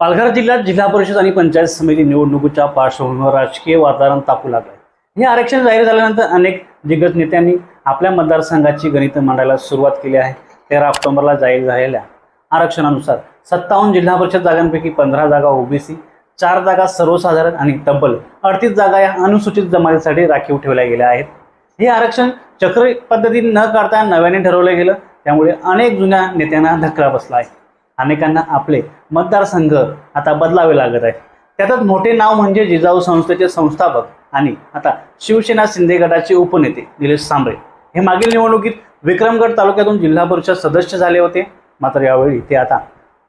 पालघर जिल्ह्यात जिल्हा परिषद आणि पंचायत समिती निवडणुकीच्या पार्श्वभूमीवर राजकीय वातावरण तापू लागलं हे आरक्षण जाहीर झाल्यानंतर अनेक दिग्गज नेत्यांनी आपल्या मतदारसंघाची गणितं मांडायला सुरुवात केली आहे. तेरा ऑक्टोबरला जाहीर झालेल्या आरक्षणानुसार सत्तावन्न जिल्हा परिषद जागांपैकी पंधरा जागा ओबीसी चार जागा सर्वसाधारण आणि तब्बल अडतीस जागा या अनुसूचित जमातीसाठी राखीव ठेवल्या गेल्या आहेत. हे आरक्षण चक्र पद्धतीने न काढता नव्याने ठरवलं गेलं त्यामुळे अनेक जुन्या नेत्यांना धक्का बसला आहे. अनेकांना आपले मतदारसंघ आता बदलावे लागत आहे. त्यातच मोठे नाव म्हणजे जिजाऊ संस्थेचे संस्थापक आणि आता शिवसेना शिंदे गटाचे उपनेते निलेश सांबरे. हे मागील निवडणुकीत विक्रमगड तालुक्यातून जिल्हा परिषद सदस्य झाले होते. मात्र यावेळी ते आता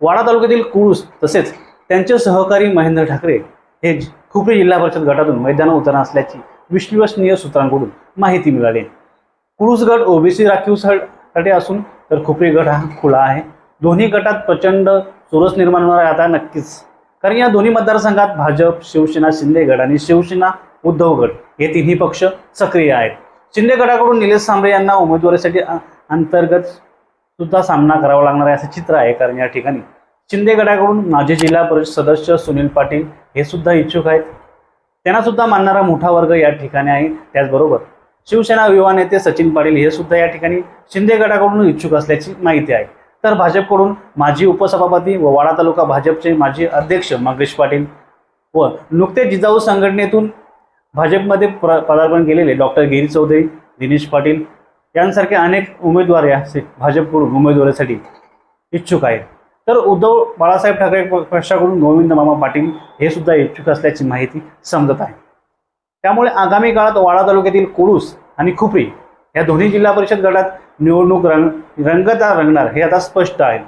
वाडा तालुक्यातील कुळूस तसेच त्यांचे सहकारी महेंद्र ठाकरे हे खुपरी जिल्हा परिषद गटातून मैदानात उतरणार असल्याची विश्वसनीय सूत्रांकडून माहिती मिळाली. कुळूस गट ओबीसी राखीवसाठी असून तर खुपरी गट हा खुला आहे. दोन्ही गटात प्रचंड चोरस निर्माण होणार आहे आता नक्कीच. कारण या दोन्ही मतदारसंघात भाजप शिवसेना शिंदे गट आणि शिवसेना उद्धव गट हे तिन्ही पक्ष सक्रिय आहेत. शिंदे गटाकडून निलेश सांबळे यांना उमेदवारीसाठी अंतर्गत सुद्धा सामना करावा लागणार आहे असं चित्र आहे कारण या ठिकाणी. शिंदे गटाकडून माजी जिल्हा परिषद सदस्य सुनील पाटील हे सुद्धा इच्छुक आहेत. त्यांना सुद्धा मानणारा मोठा वर्ग या ठिकाणी आहे. त्याचबरोबर शिवसेना युवा नेते सचिन पाटील हे सुद्धा या ठिकाणी शिंदे गटाकडून इच्छुक असल्याची माहिती आहे. तर भाजपकडून माजी उपसभापती व वाडा तालुका भाजपचे माजी अध्यक्ष मंगेश पाटील व नुकते जिजाऊ संघटनेतून भाजपमध्ये प्र पदार्पण केलेले डॉक्टर गिरी चौधरी दिनेश पाटील यांसारखे अनेक उमेदवार या भाजपकडून उमेदवारीसाठी इच्छुक आहेत. तर उद्धव बाळासाहेब ठाकरे पक्षाकडून गोविंद मामा पाटील हे सुद्धा इच्छुक असल्याची माहिती समजत आहे. त्यामुळे आगामी काळात वाडा तालुक्यातील कुळूस आणि खुपरी या दोन्ही जिल्हा परिषद गटात निवडणूक रंग रंगता रंगणार हे आता स्पष्ट आहे.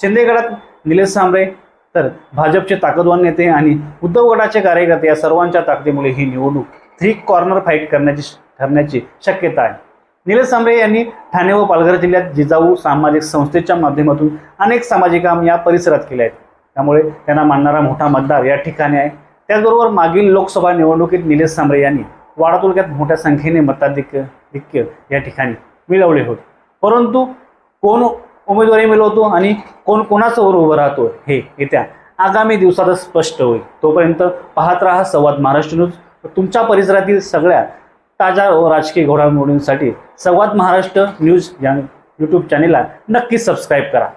शिंदे गटात निलेश सांबरे तर भाजपचे ताकदवान नेते आणि उद्धव गटाचे कार्यकर्ते या सर्वांच्या ताकदीमुळे ही निवडणूक थ्री कॉर्नर फाईट करण्याची ठरण्याची शक्यता आहे. निलेश सांबरे यांनी ठाणे व पालघर जिल्ह्यात जिजाऊ सामाजिक संस्थेच्या माध्यमातून अनेक सामाजिक काम या परिसरात केले आहेत. त्यामुळे त्यांना मानणारा मोठा मतदार या ठिकाणी आहे. त्याचबरोबर मागील लोकसभा निवडणुकीत निलेश सांबरे यांनी वाडा तालुक्यात मोठ्या संख्येने मताधिक ऐक्य या ठिकाणी मिळवले होते. परंतु कोण उमेदवारी मिळवतो आणि कोण कोणासमोर उभं राहतो हे येत्या आगामी दिवसातच स्पष्ट होईल. तोपर्यंत पाहत राहा संवाद महाराष्ट्र न्यूज. तुमच्या परिसरातील सगळ्या ताज्या व राजकीय घडामोडींसाठी संवाद महाराष्ट्र न्यूज या यूट्यूब चॅनेलला नक्की सबस्क्राईब करा.